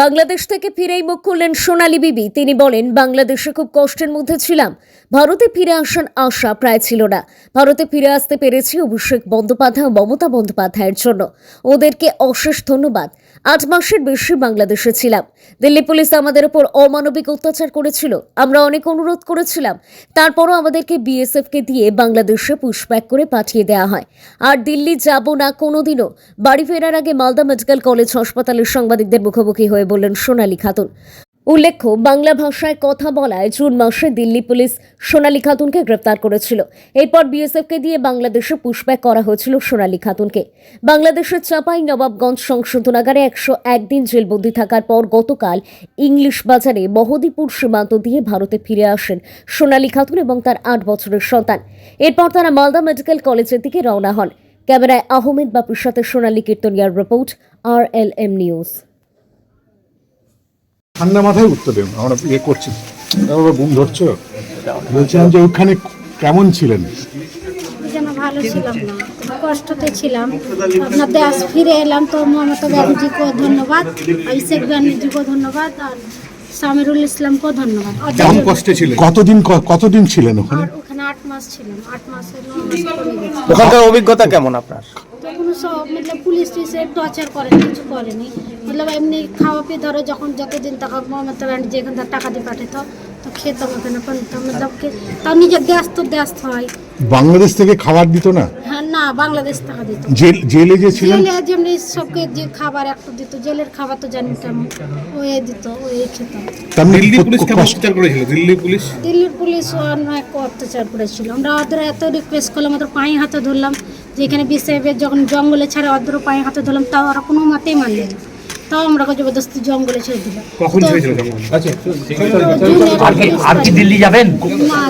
বাংলাদেশ থেকে ফিরেই মুখ খুললেন সোনালী বিবি। তিনি বলেন, বাংলাদেশে খুব কষ্টের মধ্যে ছিলাম। ভারতে ফিরে আসার আশা প্রায় ছিল না। ভারতে ফিরে আসতে পেরেছি অভিষেক বন্দ্যোপাধ্যায় ও মমতা বন্দ্যোপাধ্যায়ের জন্য। ওদেরকে অশেষ ধন্যবাদ। আট মাসের বেশি বাংলাদেশে ছিলাম। দিল্লি পুলিশ আমাদের ওপর অমানবিক অত্যাচার করেছিল। আমরা অনেক অনুরোধ করেছিলাম। তারপরও আমাদেরকে বিএসএফকে দিয়ে বাংলাদেশে পুশব্যাক করে পাঠিয়ে দেওয়া হয়। আর দিল্লি যাব না কোনোদিনও। বাড়ি ফেরার আগে মালদা মেডিকেল কলেজ হাসপাতালের সাংবাদিকদের মুখোমুখি হয়ে বললেন সোনালী খাতুন। উল্লেখ্য, বাংলা ভাষায় কথা বলায় জুন মাসে দিল্লি পুলিশ সোনালী খাতুনকে গ্রেপ্তার করেছিল। এরপর বিএসএফকে দিয়ে বাংলাদেশে পুশব্যাক করা হয়েছিল সোনালী খাতুনকে। বাংলাদেশের চাপাই নবাবগঞ্জ সংশোধনাগারে একশো একদিন জেলবন্দি থাকার পর গতকাল ইংলিশ বাজারে মহদীপুর সীমান্ত দিয়ে ভারতে ফিরে আসেন সোনালী খাতুন এবং তার আট বছরের সন্তান। এরপর তারা মালদা মেডিকেল কলেজের দিকে রওনা হন। ক্যামেরায় আহমেদ বাপুর সাথে সোনালী কীর্তনিয়ার রিপোর্ট আর এল এম নিউজ। ঠান্ডা মাথায় উত্তর দেবেন আমরা ইয়ে করছি। তারপরে বুম ধরছো? বলছিলাম যে ওখানে কেমন ছিলেন? যেন ভালো ছিলাম না কষ্টতে ছিলাম। আপনার দেশ ফিরে এলাম তো মমতা ব্যানার্জিকেও ধন্যবাদ অভিষেক ব্যানার্জিকেও ধন্যবাদ আর সামিরুল ইসলামকেও ধন্যবাদ। আর কেমন কষ্টে ছিলেন? কতদিন ক- কতদিন ছিলেন ওখানে? আর ওখানে আট মাস ছিলাম আট মাসে ন মাস পড়ে গেছে। ওখানকার অভিজ্ঞতা কেমন আপনার? সব মতলব পুলিশ টুলিশে টর্চার করে কিছু করেনি। মতলব এমনি খাওয়া পেয়ে ধরো যখন যতদিন টাকা মমতা ব্যানার্জি এখান থেকে টাকা দিয়ে পাঠাতো তো খেতাম ওখানে কিন্তু মতলব কি তাও নিজের দেশ তো দেশ হয়। বাংলাদেশ থেকে খাবার দিত না? হ্যাঁ না বাংলাদেশ টাকা দিত। জেল জেলে যে ছিলেন? জেলে যেমনি সবকে যে খাবার একটু দিত জেলের খাবার তো জানি কেমন। ওই দিত ওই খেতাম তেমনি দিল্লি পুলিশ কেমন অত্যাচার করেছিল? দিল্লি পুলিশ? দিল্লির পুলিশ অনেক অত্যাচার করেছিল। আমরা ওদের এত রিকোয়েস্ট করলাম ওদের পায়ে হাতে ধরলাম যে এখানে বিসেফের যখন জঙ্গলে ছাড়ে ওদের পায়ে হাতে ধরলাম তাও ওরা কোনো মতেই মানলে না। তাও আমরা জবরদস্তি জঙ্গলে ছেড়ে দিলাম। কখন ছেড়েছিল জঙ্গল? জুনের আর কি দিল্লি যাবেন? না